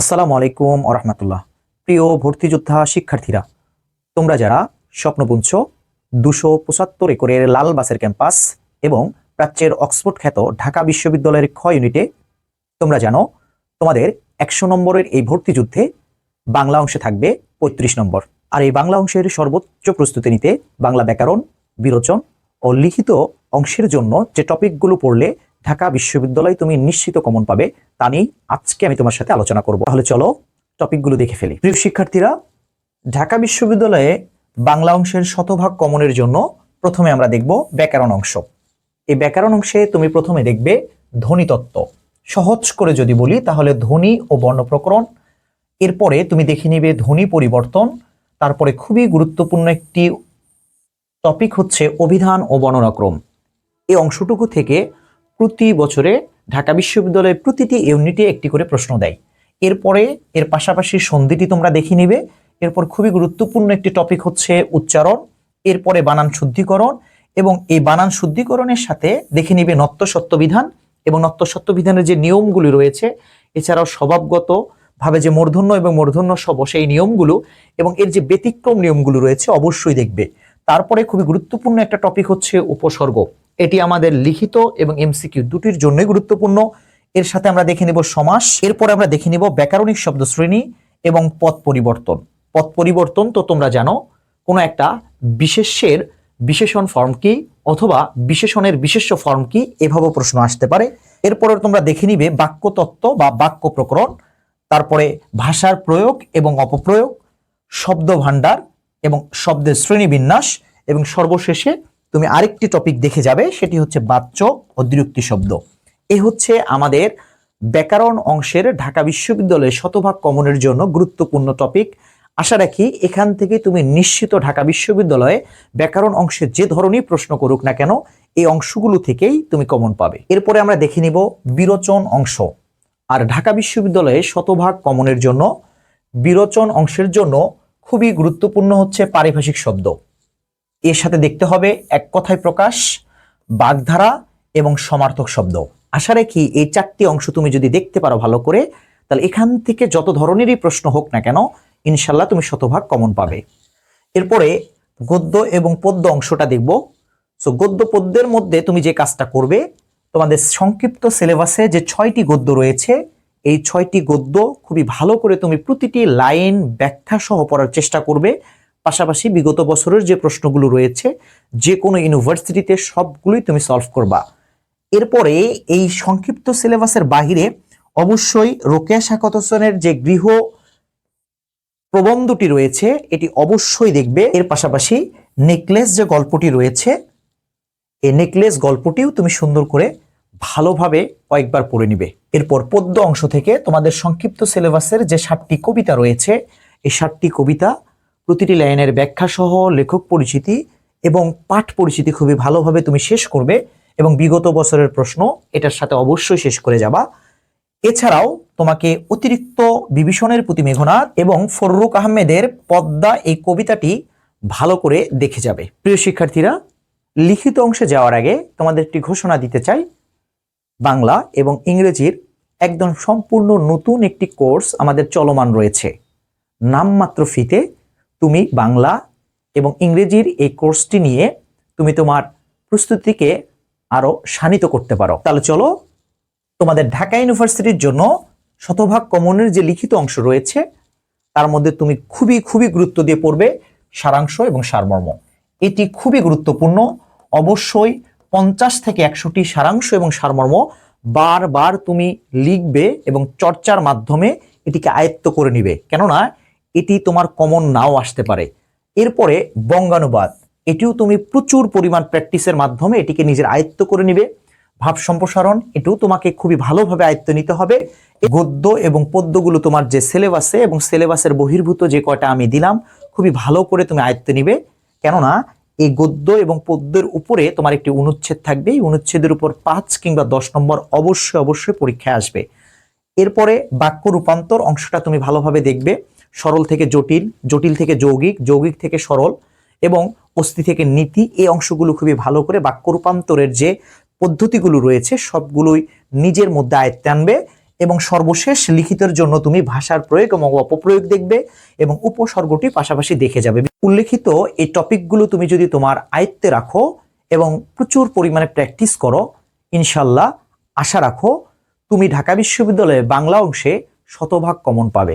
আসসালামু আলাইকুম আরহামতুল্লাহ প্রিয় ভর্তিযোদ্ধা শিক্ষার্থীরা, তোমরা যারা স্বপ্ন বুনছ, দুশো পঁচাত্তর একরের লাল বাসের ক্যাম্পাস এবং প্রাচ্যের অক্সফোর্ড খ্যাত ঢাকা বিশ্ববিদ্যালয়ের খ ইউনিটে, তোমরা জানো তোমাদের একশো নম্বরের এই ভর্তি যুদ্ধে বাংলা অংশে থাকবে পঁয়ত্রিশ নম্বর। আর এই বাংলা অংশের সর্বোচ্চ প্রস্তুতি নিতে বাংলা ব্যাকরণ, বিরোচন ও লিখিত অংশের জন্য যে টপিকগুলো পড়লে ঢাকা বিশ্ববিদ্যালয় তুমি নিশ্চিত কমন পাবে। তা নিয়েই আজকে আমি তোমার সাথে আলোচনা করব। তাহলে চলো টপিকগুলো দেখে ফেলি। প্রিয় শিক্ষার্থীরা, ঢাকা বিশ্ববিদ্যালয়ে বাংলা অংশের শতভাগ কমনের জন্য প্রথমে আমরা দেখব ব্যাকরণ অংশ। এই ব্যাকরণ অংশে তুমি প্রথমে দেখবে ধ্বনিতত্ত্ব সহজ করে যদি বলি, তাহলে ধ্বনি ও বর্ণপ্রকরণ এরপরে তুমি দেখে নিবে ধ্বনি পরিবর্তন। তারপরে খুবই গুরুত্বপূর্ণ একটি টপিক হচ্ছে অভিধান ও বর্ণনাক্রম। এই অংশটুকু থেকে প্রতি বছরে ঢাকা বিশ্ববিদ্যালয়ের প্রতিটি ইউনিটে একটি করে প্রশ্ন দেয়। এরপরে এর পাশাপাশি সন্ধিটি তোমরা দেখে নিবে। এরপর খুবই গুরুত্বপূর্ণ একটি টপিক হচ্ছে উচ্চারণ, এরপরে বানান শুদ্ধিকরণ এবং এই বানান শুদ্ধিকরণের সাথে দেখে নিবে নত্য সত্য বিধান এবং নত্য সত্য বিধানের যে নিয়মগুলি রয়েছে, এছাড়াও স্বভাবগত ভাবে যে মূর্ধন্য এবং মূর্ধন্য সব সেই নিয়মগুলো এবং এর যে ব্যতিক্রম নিয়মগুলো রয়েছে অবশ্যই দেখবে। তারপরে খুবই গুরুত্বপূর্ণ একটা টপিক হচ্ছে উপসর্গ। এটি আমাদের লিখিত এবং এমসিকিউ দুটির জন্যই গুরুত্বপূর্ণ। এর সাথে আমরা দেখে নেব সমাস, এরপরে আমরা দেখে নেব ব্যাকরণিক শব্দ শ্রেণি এবং পদ পরিবর্তন। পদ পরিবর্তন তো তোমরা জানো, কোনো একটা বিশেষ্যের বিশেষণ ফর্ম কি অথবা বিশেষণের বিশেষ্য ফর্ম কি এভাবেও প্রশ্ন আসতে পারে। এরপরে তোমরা দেখে নিবে বাক্যতত্ত্ব বা বাক্য প্রকরণ, তারপরে ভাষার প্রয়োগ এবং অপপ্রয়োগ শব্দ ভাণ্ডার এবং শব্দের শ্রেণীবিন্যাস এবং সর্বশেষে তুমি আরেকটি টপিক দেখে যাবে, সেটি হচ্ছে বাচ্য ও দ্বিরুক্তি শব্দ। এ হচ্ছে আমাদের ব্যাকরণ অংশের ঢাকা বিশ্ববিদ্যালয়ে শতভাগ কমনের জন্য গুরুত্বপূর্ণ টপিক আশা রাখি এখান থেকে তুমি নিশ্চিত ঢাকা বিশ্ববিদ্যালয়ে ব্যাকরণ অংশে যে ধরনের প্রশ্ন করুক না কেন, এই অংশগুলো থেকেই তুমি কমন পাবে। এরপরে আমরা দেখে নিব বিরোচন অংশ। আর ঢাকা বিশ্ববিদ্যালয়ে শতভাগ কমনের জন্য বিরোচন অংশের জন্য খুবই গুরুত্বপূর্ণ হচ্ছে পারিভাষিক শব্দ। এর সাথে দেখতে হবে এক কথায় প্রকাশ, বাগধারা এবং সমার্থক শব্দ। আশা রাখি এই চারটি অংশ তুমি যদি দেখতে পারো ভালো করে, তাহলে এখান থেকে যত ধরনেরই প্রশ্ন হোক না কেন ইনশাল্লাহ তুমি শতভাগ কমন পাবে। এরপরে গদ্য এবং পদ্য অংশটা দেখব। সো গদ্য পদ্যের মধ্যে তুমি যে কাজটা করবে, তোমাদের সংক্ষিপ্ত সিলেবাসে যে ছয়টি গদ্য রয়েছে, এই ছয়টি গদ্য খুবই ভালো করে তুমি প্রতিটি লাইন ব্যাখ্যা সহ পড়ার চেষ্টা করবে। পাশাপাশি বিগত বছরের যে প্রশ্নগুলো রয়েছে, যে কোনো ইউনিভার্সিটিতে সবগুলোই তুমি সলভ করবা। এরপরে এই সংক্ষিপ্ত সিলেবাসের বাহিরে অবশ্যই রোকেয়া শাকত হোসেনের যে গৃহ প্রবন্ধটি রয়েছে, এটি অবশ্যই দেখবে। এর পাশাপাশি নেকলেস যে গল্পটি রয়েছে, এই নেকলেস গল্পটিও তুমি সুন্দর করে ভালোভাবে কয়েকবার পড়ে নিবে। এরপর পদ্য অংশ থেকে তোমাদের সংক্ষিপ্ত সিলেবাসের যে ষাটটি কবিতা রয়েছে, এই ষাটটি কবিতা প্রতিটি লাইনের ব্যাখ্যা সহ লেখক পরিচিতি এবং পাঠ পরিচিতি খুবই ভালোভাবে তুমি শেষ করবে এবং বিগত বছরের প্রশ্ন এটার সাথে অবশ্যই শেষ করে যাবা। এছাড়াও তোমাকে অতিরিক্ত বিভীষণের প্রতি মেঘনাথ এবং ফররুক আহমেদের পদ্মা এই কবিতাটি ভালো করে দেখে যাবে। প্রিয় শিক্ষার্থীরা, লিখিত অংশে যাওয়ার আগে তোমাদের একটি ঘোষণা দিতে চাই। বাংলা এবং ইংরেজির একদম সম্পূর্ণ নতুন একটি কোর্স আমাদের চলমান রয়েছে। নামমাত্র ফিতে তুমি বাংলা এবং ইংরেজির এই কোর্সটি নিয়ে তুমি তোমার প্রস্তুতিকে আরও শানিত করতে পারো। তাহলে চলো, তোমাদের ঢাকা ইউনিভার্সিটির জন্য শতভাগ কমনের যে লিখিত অংশ রয়েছে, তার মধ্যে তুমি খুবই খুবই গুরুত্ব দিয়ে পড়বে সারাংশ এবং সারমর্ম। এটি খুবই গুরুত্বপূর্ণ। অবশ্যই পঞ্চাশ থেকে একশোটি সারাংশ এবং সারমর্ম বারবার তুমি লিখবে এবং চর্চার মাধ্যমে এটিকে আয়ত্ত করে নিবে। কেননা এটি তোমার কমন নাও আসতে পারে। এরপরে বঙ্গানুবাদ, এটিও তুমি প্রচুর পরিমাণ প্র্যাকটিসের মাধ্যমে এটিকে নিজের আয়ত্ত করে নিবে। ভাব সম্প্রসারণ, এটিও তোমাকে খুবই ভালোভাবে আয়ত্ত নিতে হবে। গদ্য এবং পদ্যগুলো তোমার যে সিলেবাসে এবং সিলেবাসের বহির্ভূত যে কয়টা আমি দিলাম, খুবই ভালো করে তুমি আয়ত্ত নিবে। কেননা, এই গদ্য এবং পদ্যের উপরে তোমার একটি অনুচ্ছেদ থাকবে। এই অনুচ্ছেদের উপর পাঁচ কিংবা দশ নম্বর অবশ্যই অবশ্যই পরীক্ষায় আসবে। এরপরে বাক্য রূপান্তর অংশটা তুমি ভালোভাবে দেখবে। সরল থেকে জটিল জটিল থেকে যৌগিক যৌগিক থেকে সরল এবং অস্থি থেকে নীতি এই অংশগুলো খুবই ভালো করে বাক্য রূপান্তরের যে পদ্ধতিগুলো রয়েছে সবগুলোই নিজের মধ্যে আয়ত্তে আনবে এবং সর্বশেষ লিখিতের জন্য তুমি ভাষার প্রয়োগ এবং অপপ্রয়োগ দেখবে এবং উপসর্গটি পাশাপাশি দেখে যাবে। উল্লেখিত এই টপিকগুলো তুমি যদি তোমার আয়ত্তে রাখো এবং প্রচুর পরিমাণে প্র্যাকটিস করো, ইনশাল্লাহ আশা রাখো, তুমি ঢাকা বিশ্ববিদ্যালয়ে বাংলা অংশে শতভাগ কমন পাবে।